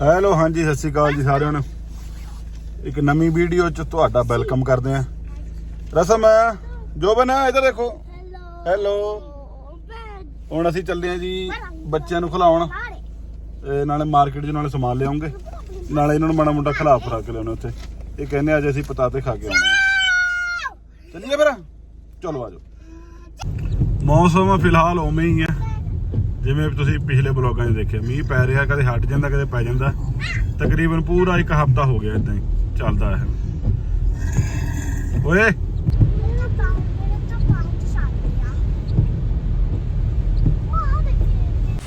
Hello ਹਾਂਜੀ, ਸਤਿ ਸ਼੍ਰੀ ਅਕਾਲ ਜੀ ਸਾਰਿਆਂ ਨੂੰ। ਇੱਕ ਨਵੀਂ ਵੀਡੀਓ ਚ ਤੁਹਾਡਾ ਵੈਲਕਮ ਕਰਦੇ ਆਂ ਰਸਮ, ਜੋਬਨ, ਇਧਰ ਦੇਖੋ। ਹੈਲੋ ਹੁਣ ਅਸੀਂ ਚੱਲੇ ਆਂ ਜੀ ਬੱਚਿਆਂ ਨੂੰ ਖਿਲਾਉਣ। ਤੇ ਨਾਲੇ ਮਾਰਕੀਟ 'ਚ ਨਾਲੇ ਸਮਾਨ ਲਿਆਉਂਗੇ। ਨਾਲੇ ਇਹਨਾਂ ਨੂੰ ਮਾੜਾ ਮੋਟਾ ਖਿਲਾ ਫਰਾ ਕੇ ਲਿਆਉਣਾ ਉੱਥੇ। ਇਹ ਕਹਿੰਦੇ ਅੱਜ ਅਸੀਂ ਪਤਾਤੇ ਖਾ ਕੇ ਆਉਣੇ ਆ। ਚੱਲੀਏ ਫਿਰ। ਚਲੋ ਆਜੋ ਮੌਸਮ ਫਿਲਹਾਲ ਉਵੇਂ ਹੀ ਹੈ। ਜਿਵੇਂ ਤੁਸੀਂ ਪਿਛਲੇ ਬਲੌਗਾਂ 'ਚ ਦੇਖਿਆ ਮੀਂਹ ਪੈ ਰਿਹਾ ਕਦੇ ਹਟ ਜਾਂਦਾ ਕਦੇ ਪੈ ਜਾਂਦਾ। ਤਕਰੀਬਨ ਪੂਰਾ ਇੱਕ ਹਫਤਾ ਹੋ ਗਿਆ ਇਦਾਂ ਹੀ ਚੱਲਦਾ ਹੈ। ਓਏ!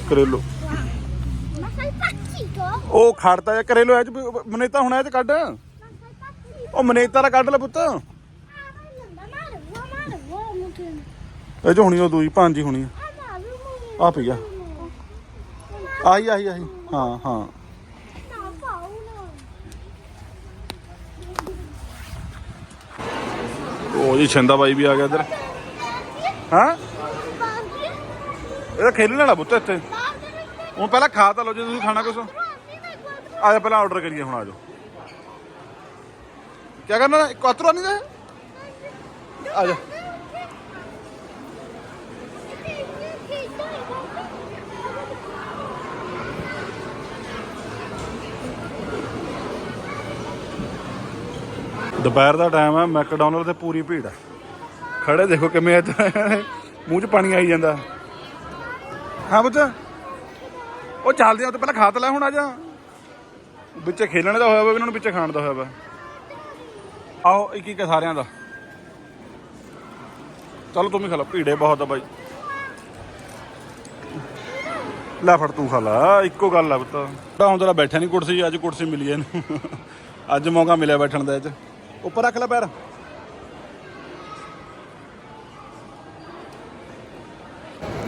ਕਰੇਲੋ ਉਹ ਖੜਤਾ ਜਾਂ ਕਰੇਲੋ ਐ ਚ ਮਨੇਤਾ ਹੁਣ ਐ ਚ ਕੱਢ। ਉਹ ਮਨੇਤਾ ਦਾ ਕੱਢ ਲੈ ਪੁੱਤ। ਇਹ ਚ ਹੁਣੀ ਉਹ ਦੂਈ ਭਾਂਜੀ ਹੁਣੀ ਆ। ਪਈ ਆ। ਆਹੀ ਆਹੀ ਆਹੀ। ਹਾਂ ਹਾਂ। ਉਹ ਜੀ ਛਿੰਦਾ ਬਾਈ ਵੀ ਆ ਗਿਆ ਇੱਧਰ। ਹਾਂ? ਇਹਦਾ ਖੇਲਣ ਵਾਲਾ ਪੁੱਤ ਇੱਥੇ। ਹੁਣ ਪਹਿਲਾਂ ਖਾ ਤਾਂ ਲਓ ਜੇ ਤੁਸੀਂ ਖਾਣਾ ਕੁਛ। ਆ ਪਹਿਲਾਂ ਆਰਡਰ ਕਰੀਏ, ਹੁਣ ਆ ਜਾਓ। ਕੀ ਕਰਨਾ? ਇੱਕ ਅਤਰੋ ਨਹੀਂ ਦੇ ਆ ਜਾ ਦੁਪਹਿਰ ਦਾ ਟਾਈਮ ਹੈ ਮੈਕਡੋਨਲਡ ਤੇ ਪੂਰੀ ਭੀੜ ਹੈ ਖੜੇ ਦੇਖੋ ਕਿਵੇਂ ਇੱਧਰ ਮੂੰਹ 'ਚ ਪਾਣੀ ਆਈ ਜਾਂਦਾ। ਹਾਂ ਬੱਚ ਉਹ ਚੱਲਦੇ ਆ ਤੇ ਪਹਿਲਾਂ ਖਾ ਲੈ ਹੁਣ ਆ ਜਾ। ਵਿੱਚੇ ਖੇਲਣ ਦਾ ਹੋਇਆ ਵਾ, ਇਹਨਾਂ ਨੂੰ ਵਿੱਚੇ ਖਾਣ ਦਾ ਹੋਇਆ ਵਾ। ਆਓ, ਇੱਕ ਇੱਕ ਸਾਰਿਆਂ ਦਾ। ਚਲੋ ਤੂੰ ਵੀ ਖਾ ਲਾ, ਭੀੜੇ ਬਹੁਤ ਆ ਬਾਈ। ਲੈ ਫੜ ਤੂੰ ਖਾ ਲਾ, ਇੱਕੋ ਗੱਲ ਆ ਪੁੱਤ। ਤਾਂ ਹੁਣ ਤੇਰਾ ਬੈਠਾ ਨਹੀਂ ਕੁਰਸੀ, ਅੱਜ ਕੁਰਸੀ ਮਿਲੀ ਐ ਇਹਨੂੰ। ਅੱਜ ਮੌਕਾ ਮਿਲਿਆ ਬੈਠਣ ਦਾ ਇਹ ਚ। ਉੱਪਰ ਰੱਖ ਲੈ ਪੈਰ।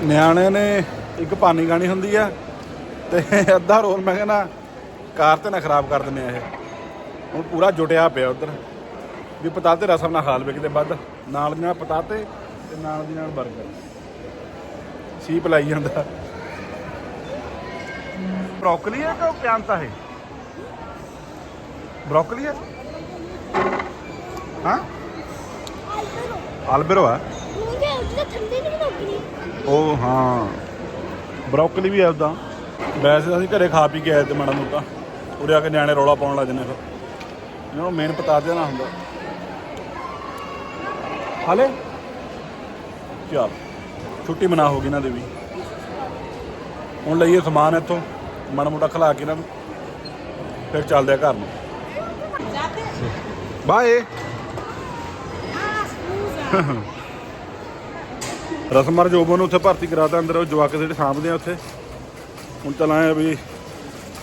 ਨਿਆਣੇ ਨੇ ਇੱਕ ਪਾਣੀ ਗਾਣੀ ਹੁੰਦੀ ਆ ਤੇ ਅੱਧਾ ਰੋਲ ਮੈਂ ਕਹਿੰਦਾ, ਕਾਰ ਤੇ ਨਾ ਖਰਾਬ ਕਰ ਦਿੰਦੇ ਆ ਇਹ। ਹੁਣ ਪੂਰਾ ਜੁਟਿਆ ਪਿਆ ਉਧਰ। ਵੀ ਪਤਾਤੇ ਰਸਮ ਨਾਲ ਖਾ ਵਿਕਦੇ ਵੱਧ। ਨਾਲ ਦੀ ਨਾਲ ਪਤਾਤੇ ਤੇ ਨਾਲ ਦੀ ਨਾਲ 버ਗਰ ਸੀਪ ਲਾਈ ਜਾਂਦਾ। ਬ੍ਰੋਕਲੀ ਹੈ ਕਿ ਪਿਆਂਤਾ ਹੈ ਬ੍ਰੋਕਲੀ ਹੈ ਹਾਂ ਆਲਬੇਰੋ ਹੈ ਉਹ ਹਾਂ ਬ੍ਰੋਕਲੀ ਵੀ ਹੈ ਉਦਾਂ ਵੈਸੇ ਅਸੀਂ ਘਰੇ ਖਾ ਪੀ ਕੇ ਆਏ ਤੇ ਮਾੜਾ ਮੋਟਾ ਉਰੇ ਆ ਕੇ ਨਿਆਣੇ ਰੌਲਾ ਪਾਉਣ ਲੱਗ ਜਾਂਦੇ ਫਿਰ ਇਹਨਾਂ ਨੂੰ ਮੇਨ ਪਤਾ ਦੇਣਾ ਹੁੰਦਾ ਹਾਲੇ ਚਲ ਛੁੱਟੀ ਮਨਾ ਹੋ ਗਈ ਇਹਨਾਂ ਦੇ ਵੀ ਹੁਣ ਲਈਏ ਸਮਾਨ ਇੱਥੋਂ ਮਾੜਾ ਮੋਟਾ ਖਿਲਾ ਕੇ ਇਹਨਾਂ ਨੂੰ ਫਿਰ ਚੱਲਦੇ ਆ ਘਰ ਨੂੰ ਬਾਏ ਰਸਮਰ ਜੋਬਨ ਨੂੰ ਉੱਥੇ ਭਰਤੀ ਕਰਾਤਾ ਅੰਦਰ, ਉਹ ਜਵਾਕ ਜਿਹੜੇ ਸਾਂਭਦੇ ਆ ਉੱਥੇ। ਹੁਣ ਚਲਾਏ ਵੀ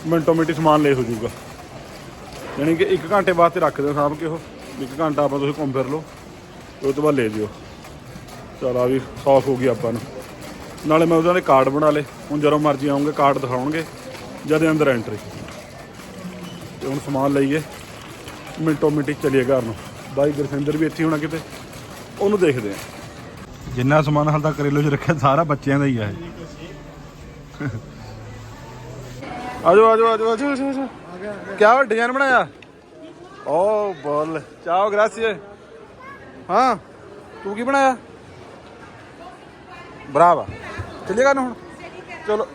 ਮਿੰਟੋ ਮਿੰਟੀ ਸਮਾਨ ਲੈ ਹੋ ਜਾਊਗਾ। ਯਾਨੀ ਕਿ 1 ਘੰਟੇ ਬਾਅਦ ਵਾਸਤੇ ਰੱਖਦੇ ਆ ਸਾਂਭ ਕੇ ਉਹ। 1 ਘੰਟਾ ਆਪਾਂ ਤੁਸੀਂ ਘੁੰਮ ਫਿਰ ਲਓ, ਤੇ ਉਹ ਤੋਂ ਬਾਅਦ ਲੈ ਜਿਓ। ਚਲ ਆ ਵੀ ਸੌਖ ਹੋ ਗਈ ਆਪਾਂ ਨੂੰ। ਨਾਲੇ ਮੈਂ ਉਹਨਾਂ ਦੇ ਕਾਰਡ ਬਣਾ ਲੇ ਹੁਣ ਜਦੋਂ ਮਰਜ਼ੀ ਆਉਂਗੇ, ਕਾਰਡ ਦਿਖਾਉਣਗੇ ਜਦ ਅੰਦਰ ਐਂਟਰੀ ਤੇ ਹੁਣ ਸਮਾਨ ਲਈਏ। ਮਿੰਟੋ ਮਿੰਟੀ ਚਲੀਏ ਘਰ ਨੂੰ। ਬਾਈ ਗੁਰਸਿੰਦਰ ਵੀ ਇੱਥੇ ਹੋਣਾ ਕਿਤੇ। ਉਹਨੂੰ ਦੇਖਦੇ ਆ। ਜਿੰਨਾ ਸਮਾਨ ਹਾਲ ਤੱਕ ਕਰੇਲੋ 'ਚ ਰੱਖਿਆ ਸਾਰਾ ਬੱਚਿਆਂ ਦਾ ਹੀ ਆ ਇਹ। ਆਜੋ ਆਜੋ ਆਜੋ ਆਜੋ ਆਜੋ ਆਜੋ। ਕਿਆ ਡਿਜ਼ਾਈਨ ਬਣਾਇਆ? ਓ ਬੋਲ ਚਾਓ ਗ੍ਰਾਸੀਏ। ਹਾਂ ਤੂੰ ਕੀ ਬਣਾਇਆ? ਬਰਾਵਾ। ਚੱਲੀਏਗਾ ਨਾ ਹੁਣ। ਚਲੋ।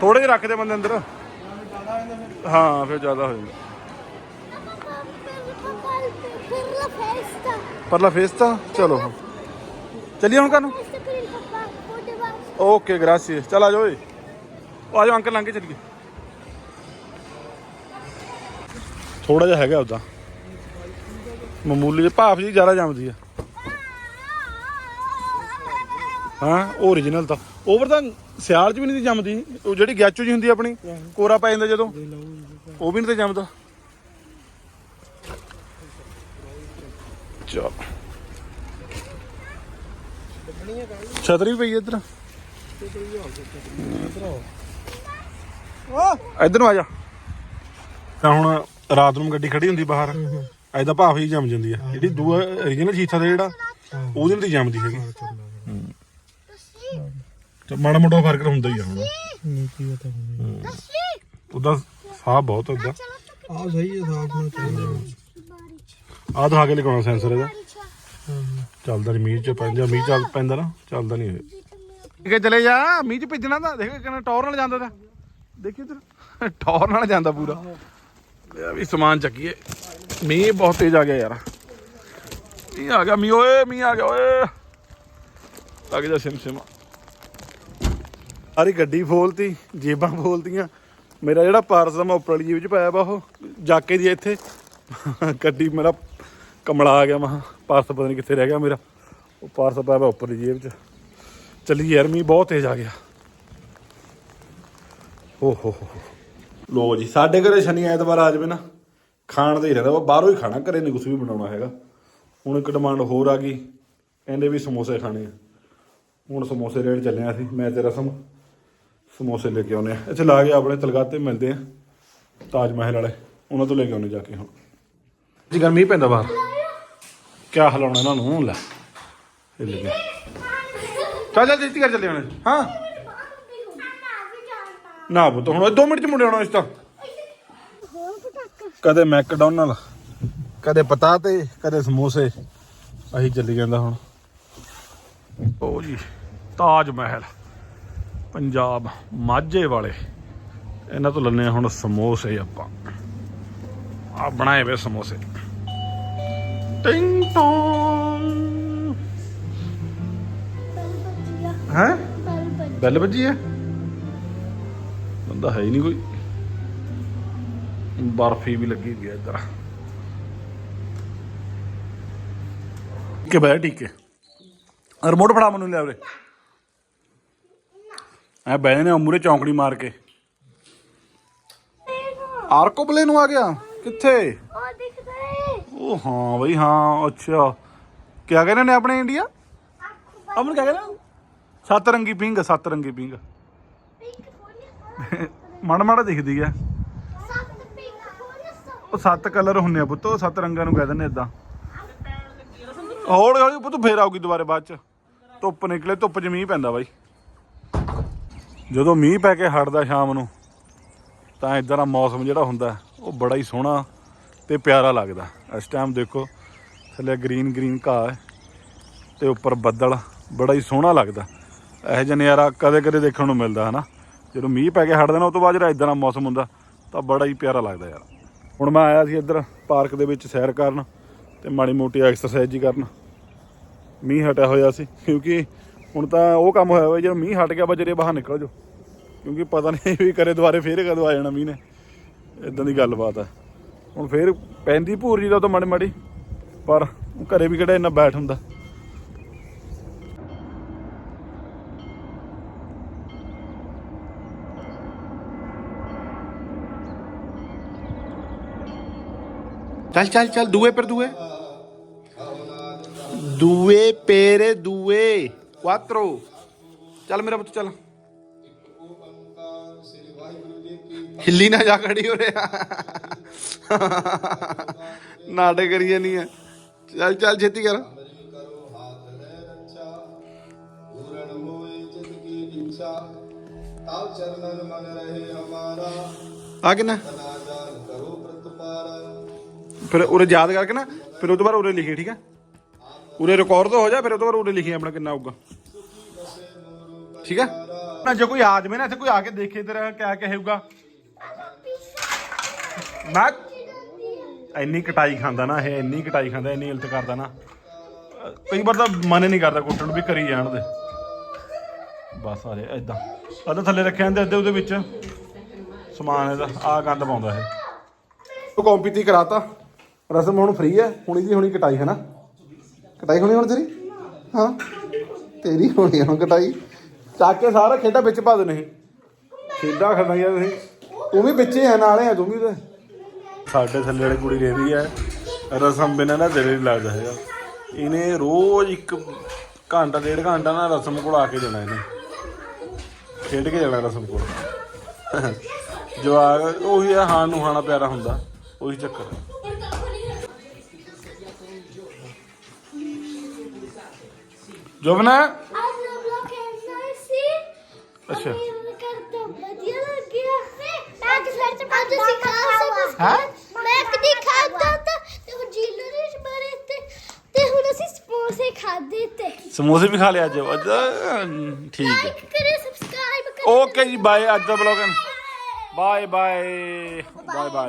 ਥੋੜੇ ਜਿਹਾ ਰੱਖਦੇ ਬੰਦੇ ਅੰਦਰ। ਹਾਂ ਫਿਰ ਜ਼ਿਆਦਾ ਹੋ ਜਾਂਦਾ ਪਰਲਾ ਫੇਸ ਤਾਂ ਚਲੋ ਚੱਲੀਏ ਹੁਣ ਕਾਨੂੰ ਓਕੇ ਗ੍ਰਾਸੀਏ। ਚਲ ਆ ਜਾਓ ਓਏ। ਆ ਜਾਓ ਅੰਕਲ ਲੰਘ ਕੇ ਚੱਲੀਏ। ਥੋੜਾ ਜਿਹਾ ਹੈਗਾ ਉਦਾਂ। ਮਾਮੂਲੀ ਜਿਹੀ ਭਾਫ ਜੀ ਜ਼ਿਆਦਾ ਜੰਮਦੀ ਆ। ਹਾਂ? ਓਰੀਜਨਲ ਤਾਂ। ਓਵਰ ਤਾਂ ਸਿਆਲ ਚ ਵੀ ਨਹੀਂ ਜੰਮਦੀ। ਉਹ ਜਿਹੜੀ ਗੈਚੋ ਜੀ ਹੁੰਦੀ ਆਪਣੀ ਕੋਰਾ ਪੈ ਜਾਂਦਾ ਜਦੋਂ। ਉਹ ਵੀ ਨਹੀਂ ਤੇ ਜੰਮਦਾ। ਚਲ ਛਤਰੀ ਵੀ ਪਈ ਹੈ ਇੱਧਰ। ਇੱਧਰ ਨੂੰ ਆ ਜਾ। ਤਾਂ ਹੁਣ ਰਾਤ ਨੂੰ ਗੱਡੀ ਖੜੀ ਹੁੰਦੀ ਬਾਹਰ ਐਦਾਂ ਭਾਫ ਹੀ ਜੰਮ ਜਾਂਦੀ ਆ। ਜਿਹੜੀ ਦੂਆ origignal ਸ਼ੀਥਾ ਦਾ ਜਿਹੜਾ ਉਹਦੇ ਨਾਲ ਹੀ ਜੰਮਦੀ ਹੈਗੀ। ਤੇ ਮਾੜਾ ਮੋਟਾ ਫ਼ਰਕ ਹੁੰਦਾ ਹੀ ਆ ਹੁਣ। ਨਹੀਂ ਕੀ ਪਤਾ ਹੁਣ ਉਹਦਾ ਸਾਹ ਬਹੁਤ ਉਹਦਾ। ਆ ਸਹੀ ਹੈ ਸਾਫ਼ ਨਾਲ ਚੱਲਦਾ ਆਹ ਦਿਖਾ ਕੇ ਲਗਾਉਣਾ ਸੈਂਸਰ ਇਹਦਾ। ਚੱਲਦਾ ਨਹੀਂ ਮੀਂਹ ਚ ਪੈਂਦਾ ਮੀਂਹ ਚੱਲ ਪੈਂਦਾ ਨਾ ਚੱਲਦਾ ਨਹੀਂ ਇਹ। ਚਲੇ ਜਾ ਮੀਂਹ ਚ ਭਿੱਜਣਾ ਤਾਂ। ਦੇਖ ਕਿੰਨਾ ਟੌਰ ਨਾਲ ਜਾਂਦਾ ਤਾਂ। ਦੇਖੀ ਉਧਰ ਟੌਰ ਨਾਲ ਜਾਂਦਾ ਪੂਰਾ। ਇਹ ਵੀ ਸਮਾਨ ਚੱਕੀਏ। ਮੀਂਹ ਬਹੁਤ ਤੇਜ਼ ਆ ਗਿਆ ਯਾਰ। ਮੀਂਹ ਆ ਗਿਆ ਮੀਂਹ ਓਏ ਮੀਂਹ ਆ ਗਿਆ ਓਏ। ਲੱਗ ਜਾ ਸਿਮ ਸਿਮ। ਸਾਰੀ ਗੱਡੀ ਫੋਲਤੀ ਜੇਬਾਂ ਫੋਲਤੀਆਂ। ਮੇਰਾ ਜਿਹੜਾ ਪਾਰਸ ਦਾ ਮੈਂ ਉੱਪਰ ਵਾਲੀ ਜੇਬ ਚ ਪਾਇਆ ਵਾ ਉਹ ਜਾਕੇ ਦੀ ਇੱਥੇ। ਗੱਡੀ ਮੇਰਾ ਕਮਲਾ ਆ ਗਿਆ ਮਹਾ। ਪਾਰਸ ਪਤਾ ਨਹੀਂ ਕਿੱਥੇ ਰਹਿ ਗਿਆ ਮੇਰਾ। ਉਹ ਪਾਰਸ ਪਾਇਆ ਵਾ ਉੱਪਰ ਦੀ ਜੇਬ ਚ। ਚੱਲੀ ਯਾਰ ਮੀਂਹ ਬਹੁਤ ਤੇਜ਼ ਆ ਗਿਆ। ਓ ਹੋ ਹੋ ਹੋ। ਲੋ ਜੀ ਸਾਡੇ ਘਰੇ ਸ਼ਨੀ ਐਤਵਾਰ ਆ ਜਾਵੇ ਨਾ ਖਾਣ ਦਾ ਹੀ ਰਹਿੰਦਾ। ਵਾ ਬਾਹਰੋਂ ਹੀ ਖਾਣਾ ਘਰੇ ਨਹੀਂ ਕੁਝ ਵੀ ਬਣਾਉਣਾ ਹੈਗਾ। ਹੁਣ ਇੱਕ ਡਿਮਾਂਡ ਹੋਰ ਆ ਗਈ। ਕਹਿੰਦੇ ਵੀ ਸਮੋਸੇ ਖਾਣੇ ਆ। ਹੁਣ ਸਮੋਸੇ ਰੇੜ ਚੱਲੇ ਆ ਅਸੀਂ ਮੈਂ ਤੇ ਰਸਮ ਸਮੋਸੇ ਲੈ ਕੇ ਆਉਨੇ ਆ। ਇੱਥੇ ਲਾ ਕੇ ਆਪਣੇ ਤਲਗਾਤੇ ਮਿਲਦੇ ਆ। ਤਾਜ ਮਹਿਲ ਵਾਲੇ। ਉਹਨਾਂ ਤੋਂ ਲੈ ਕੇ ਆਉਨੇ ਜਾ ਕੇ ਹੁਣ। ਜੀ ਗਰਮੀ ਪੈਂਦਾ ਬਾਹਰ। ਕਿਆ ਹਲਾਉਣਾ ਇਹਨਾਂ ਨੂੰ? ਲੈ। ਇਹ ਲੈ। ਗਿਆ ਚੱਲ ਚੱਲ ਜੀਤੀ ਕਰ ਚੱਲੇ ਹੁਣ। ਹਾਂ। ਨਾ ਪੁੱਤ, ਹੁਣ 2 ਮਿੰਟ ਚ ਮੁੜੇ ਆਉਣਾ ਇਸ ਤਾਂ। ਕਦੇ ਮੈਕਡੋਨਲ, ਕਦੇ ਪਤਾਤੇ, ਕਦੇ ਸਮੋਸੇ। ਅਸੀਂ ਚੱਲੀ ਜਾਂਦਾ ਹੁਣ। ਉਹ ਜੀ, ਤਾਜ ਮਹਿਲ। ਪੰਜਾਬ ਮਾਝੇ ਵਾਲੇ। ਇਹਨਾਂ ਤੋਂ ਲੈਣੇ ਹੁਣ ਸਮੋਸੇ ਆਪਾਂ। ਆ ਬਣਾਏ ਵੇ ਸਮੋਸੇ। ਟਿੰਗ ਟੋਂਗ ਹੈ ਬੈਲ ਵੱਜੀ ਹੈ ਬੰਦਾ ਹੈ ਹੀ ਨਹੀਂ ਕੋਈ ਬਰਫੀ ਵੀ ਲੱਗੀ ਹੋਈ ਹੈ ਇੱਧਰ ਕਿ ਬੈ ਠੀਕ ਹੈ ਰਿਮੋਟ ਫੜਾ ਮੈਨੂੰ ਲੈ ਉਰੇ ਐ ਬੈ ਨੇ ਮੂਰੇ ਚੌਂਕੜੀ ਮਾਰ ਕੇ ਆਰਕੋ ਬਲੇ ਨੂੰ ਆ ਗਿਆ ਕਿੱਥੇ ਉਹ ਦਿਖਦਾ ਹੈ ਉਹ ਹਾਂ ਬਈ, ਹਾਂ, ਅੱਛਾ। ਕਿਆ ਕਹਿੰਦੇ ਨੇ ਆਪਣੇ ਇੰਡੀਆ? ਅਮਨ ਕਿਆ ਕਹਿੰਦੇ? ਸੱਤ ਰੰਗੀ ਪਿੰਗ, ਸੱਤ ਰੰਗੀ ਪਿੰਗ। ਪਿੰਕ ਫੋਨ ਮੜ ਮੜ ਦਿਖਦੀ ਆ। ਉਹ ਸੱਤ ਕਲਰ ਹੁੰਨੇ ਆ ਪੁੱਤ, ਉਹ ਸੱਤ ਰੰਗਾਂ ਨੂੰ ਕਹਿ ਦਿੰਦੇ ਇਦਾਂ ਹੌਲੀ ਹੌਲੀ ਪੁੱਤ ਫੇਰ ਆਊਗੀ ਦੁਬਾਰੇ ਬਾਅਦ ਚ। ਧੁੱਪ ਨਿਕਲੇ, ਧੁੱਪ 'ਚ ਮੀਂਹ ਪੈਂਦਾ ਬਾਈ। ਜਦੋਂ ਮੀਂਹ ਪੈ ਕੇ ਹਟਦਾ ਸ਼ਾਮ ਨੂੰ, ਤਾਂ ਇਦਾਂ ਦਾ ਮੌਸਮ ਜਿਹੜਾ ਹੁੰਦਾ, ਉਹ ਬੜਾ ਹੀ ਸੋਹਣਾ ਤੇ ਪਿਆਰਾ ਲੱਗਦਾ। ਇਸ ਟਾਈਮ ਦੇਖੋ, ਥੱਲੇ ਗ੍ਰੀਨ ਗ੍ਰੀਨ ਘਾਹ ਹੈ ਤੇ ਉੱਪਰ ਬੱਦਲ, ਬੜਾ ਹੀ ਸੋਹਣਾ ਲੱਗਦਾ। ਇਹੋ ਜਿਹਾ ਨਜ਼ਾਰਾ ਕਦੇ ਕਦੇ ਦੇਖਣ ਨੂੰ ਮਿਲਦਾ, ਹਨਾ? ਜਦੋਂ ਮੀਂਹ ਪੈ ਕੇ ਹਟਦਾ ਨਾ ਉਹ ਤੋਂ ਬਾਅਦ ਜਿਹੜਾ ਇਦਾਂ ਦਾ ਮੌਸਮ ਹੁੰਦਾ, ਤਾਂ ਬੜਾ ਹੀ ਪਿਆਰਾ ਲੱਗਦਾ ਯਾਰ। ਹੁਣ ਮੈਂ ਆਇਆ ਸੀ ਇੱਧਰ ਪਾਰਕ ਦੇ ਵਿੱਚ ਸੈਰ ਕਰਨ ਤੇ ਮਾੜੀ ਮੋਟੀ ਐਕਸਰਸਾਈਜ਼ ਹੀ ਕਰਨ। ਮੀਂਹ ਹਟਿਆ ਹੋਇਆ ਸੀ, ਕਿਉਂਕਿ ਹੁਣ ਤਾਂ ਉਹ ਕੰਮ ਹੋਇਆ ਹੋਇਆ, ਜਦੋਂ ਮੀਂਹ ਹਟ ਗਿਆ ਬਜਰੇ ਬਾਹਰ ਨਿਕਲ ਜਾਓ। ਕਿਉਂਕਿ ਪਤਾ ਨਹੀਂ ਵੀ ਕਰੇ ਦੁਬਾਰੇ ਫੇਰ ਕਦੋਂ ਆ ਜਾਣਾ ਮੀਂਹ ਨੇ। ਇਦਾਂ ਦੀ ਗੱਲਬਾਤ ਹੈ। ਹੁਣ ਫੇਰ ਪੈਂਦੀ ਭੂਰੀ ਦਾ ਤਾਂ ਮਾੜੀ ਮਾੜੀ, ਪਰ ਘਰੇ ਵੀ ਕਿਹੜਾ ਇੰਨਾ ਬੈਠ ਹੁੰਦਾ। ਚੱਲ ਚੱਲ ਚੱਲ, ਦੂਏ ਪਰ, ਦੂਏ। ਦੂਏ ਪੇਰੇ, ਦੂਏ। ਕੁਆਤਰੋ। ਚੱਲ ਮੇਰਾ ਪੁੱਤ, ਚੱਲ। ਹਿੱਲੀ ਨਾ ਜਾ ਖੜੀ ਹੋ ਰਿਆ ਨਾਟਕ ਕਰੀਏ ਨਹੀਂ ਹੈ ਚੱਲ ਚੱਲ, ਛੇਤੀ ਕਰ। ਤਾਲ ਚਰਨਨ ਫਿਰ ਉਰੇ ਯਾਦ ਕਰਕੇ ਨਾ, ਫਿਰ ਉਹ ਤੋਂ ਬਾਅਦ ਉਰੇ ਲਿਖੀ, ਠੀਕ ਹੈ ਉਰੇ ਰਿਕਾਰਡ ਤਾਂ ਹੋ ਜਾ, ਫਿਰ ਉਹ ਤੋਂ ਬਾਅਦ ਉਰੇ ਲਿਖੀ ਆਪਣਾ ਕਿੰਨਾ ਆਊਗਾ ਠੀਕ ਹੈ ਨਾ, ਜੇ ਕੋਈ ਆਦਮੀ ਨਾ, ਇੱਥੇ ਕੋਈ ਆ ਕੇ ਦੇਖੇ ਤੇਰਾ ਕਿਆ ਕਹੇਗਾ ਮੈਂ ਇੰਨੀ ਕਟਾਈ ਖਾਂਦਾ ਨਾ ਇਹ, ਇੰਨੀ ਕਟਾਈ ਖਾਂਦਾ, ਇੰਨੀ ਇਲਤ ਕਰਦਾ ਨਾ। ਕਈ ਵਾਰ ਤਾਂ ਮਨ ਨਹੀਂ ਕਰਦਾ ਕੁੱਟਣ ਨੂੰ ਵੀ ਕਰੀ ਜਾਣ ਦੇ। ਬਸ ਆ ਰਿਹਾ ਇਦਾਂ ਅੱਧਾ ਥੱਲੇ ਰੱਖਿਆ ਜਾਂਦੇ ਅੱਧੇ ਉਹਦੇ ਵਿੱਚ। ਸਮਾਨ ਇਹਦਾ, ਆ ਗੰਦ ਪਾਉਂਦਾ ਇਹ। ਉਹ ਕੰਪੀਤੀ ਕਰਾਤਾ। ਰਸਮ ਹੁਣ ਫ੍ਰੀ ਹੈ, ਹੁਣੀ ਇਹਦੀ ਹੁਣੀ ਕਟਾਈ, ਹੈ ਨਾ? ਕਟਾਈ ਹੋਣੀ ਹੁਣ ਤੇਰੀ? ਹਾਂ। ਤੇਰੀ ਹੋਣੀ ਹੁਣ ਕਟਾਈ। ਚਾਕੇ ਸਾਰਾ ਖੇਡਾ ਵਿੱਚ ਪਾ ਦੇਣੇ ਨਹੀਂ ਖੇਡਾ ਖੜਨਾ ਯਾਰ ਤੁਸੀਂ। ਤੂੰ ਵੀ ਵਿੱਚੇ ਹੈ ਨਾਲੇ ਆ ਤੂੰ ਵੀ ਤੇ। ਸਾਡੇ ਥੱਲੇ ਵਾਲੀ ਕੁੜੀ ਰਹਿੰਦੀ ਹੈ ਰਸਮ ਬਿਨਾਂ ਨਾ ਦਿਲ ਨਹੀਂ ਲੱਗਦਾ ਹੈਗਾ। ਇਹਨੇ ਰੋਜ਼ ਇੱਕ ਘੰਟਾ ਡੇਢ ਘੰਟਾ ਨਾ ਰਸਮ ਕੋਲ ਆ ਕੇ ਜਾਣਾ ਇਹਨੇ। ਖੇਡ ਕੇ ਜਾਣਾ ਰਸਮ ਕੋਲ। ਜਵਾਕ ਉਹੀ ਆ ਹਾਣ ਨੂੰ ਖਾਣਾ ਪਿਆਰਾ ਹੁੰਦਾ। ਉਹੀ ਚੱਕਰ ਜੋਬਨਾ? ਅੱਛਾ। ਵਧੀਆ ਲੱਗਿਆ। ਅੱਜ ਅਸੀਂ ਖਾ ਸਕਦੇ ਮੈਂ ਕਦੀ ਖਾਦਾ ਤਾਂ ਤੇ ਹੁਣ ਜੀਲੂ ਦੇ ਬਾਰੇ ਤੇ ਤੇ ਹੁਣ ਅਸੀਂ ਸਮੋਸੇ ਖਾਦੇ ਤੇ। ਸਮੋਸੇ ਵੀ ਖਾ ਲਿਆ ਅੱਜ। ਅੱਜ ਠੀਕ ਹੈ। ਲਾਈਕ ਕਰੇ ਸਬਸਕ੍ਰਾਈਬ ਕਰੇ ਓਕੇ ਜੀ ਬਾਏ ਅੱਜ ਦਾ blog bye bye bye bye